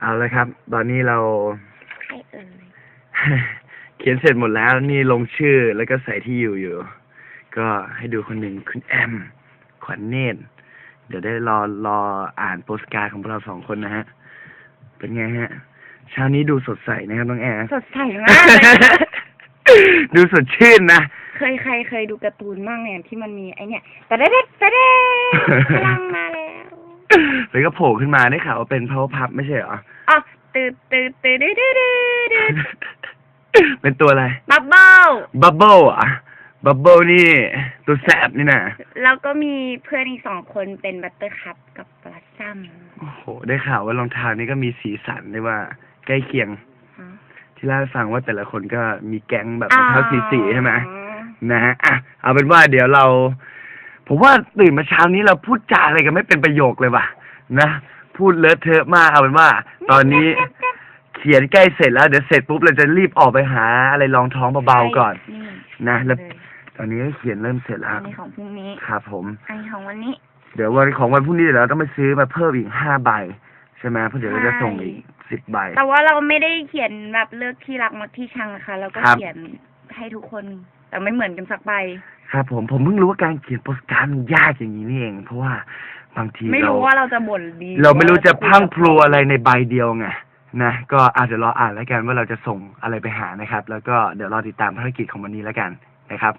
เอาละครับ ตอนนี้เราใครเอ่ยเขียนเสร็จหมดแล้วนี่ลงชื่อแล้วก็ใส่ที่อยู่อยู่ ก็ให้ดูคนหนึ่งคุณแอม ขวัญเนตรเดี๋ยวได้รอรออ่านโปสการ์ดของพวกเราสองคนนะฮะ เป็นไงฮะ เช้านี้ดูสดใสนะครับน้องแอร์สดใสมากเลยนะดูสดชื่นนะ เคยใครเคยดูการ์ตูนบ้างเนี่ยที่มันมีไอเนี่ยแต่เด็ดแต่เด็ดพลังมาแล้ว แล้วก็โผล่ขึ้นมาได้ข่าวว่าเป็น power pup ไม่ใช่เหรอ อ๋อตื่นตื่นตื่นดื้อดื้อดื้อดื้อเป็นตัวอะไร บับเบิ้ลบับเบิลอะบับเบิลนี่ ตัวแสบนี่นะแล้วก็มีเพื่อนอีกสองคนเป็นบัตเตอร์คัพกับปลาซัมโอ้โห ได้ข่าวว่ารองเท้านี่ก็มีสีสันได้ว่า ใกล้เคียงฮะที่เล่าให้ฟังว่าแต่ละคนก็มีแก๊งแบบรองเท้าสีสีๆใช่ไหมอ๋อนะฮะอะเอาเป็นว่าเดี๋ยวเรา ผมว่าตื่นมาเช้านี้เราพูดจาอะไรกันไม่เป็นประโยคเลยว่ะ นะ พูดเลอะเทอะมากเอาเป็นว่า ตอนนี้เขียนใกล้เสร็จแล้วเดี๋ยวเสร็จปุ๊บเราจะรีบออกไปหาอะไรรองท้องเบาๆก่อนนี่นะแล้วเลยตอนนี้ก็เขียนเริ่มเสร็จแล้วอันนี้ของพรุ่งนี้ครับผม อันนี้ของวันนี้ เดี๋ยววันของวันพรุ่งนี้เดี๋ยวเราต้องไปซื้อมาเพิ่มอีกห้าใบ ใช่ไหมเพราะเดี๋ยวเราจะส่งอีกสิบใบ แต่ว่าเราไม่ได้เขียนแบบเลือกที่รักมักที่ชังนะคะเราก็ครับ เขียนให้ทุกคนแต่ไม่เหมือนกันสักใบ ครับผมผมเพิ่งรู้ว่าการเขียนโปสการ์ดมันยากอย่างนี้นี่เอง เพราะว่าบางทีไม่เรารู้ว่าเราจะบ่นดีเราไม่รู้จะพรังพลูคุยกับอะไรในใบเดียวไงนะก็อาจจะรออ่านแล้วกันว่าเราจะส่งอะไรไปหานะครับ แล้วก็เดี๋ยวรอติดตามภารกิจของวันนี้แล้วกันนะครับ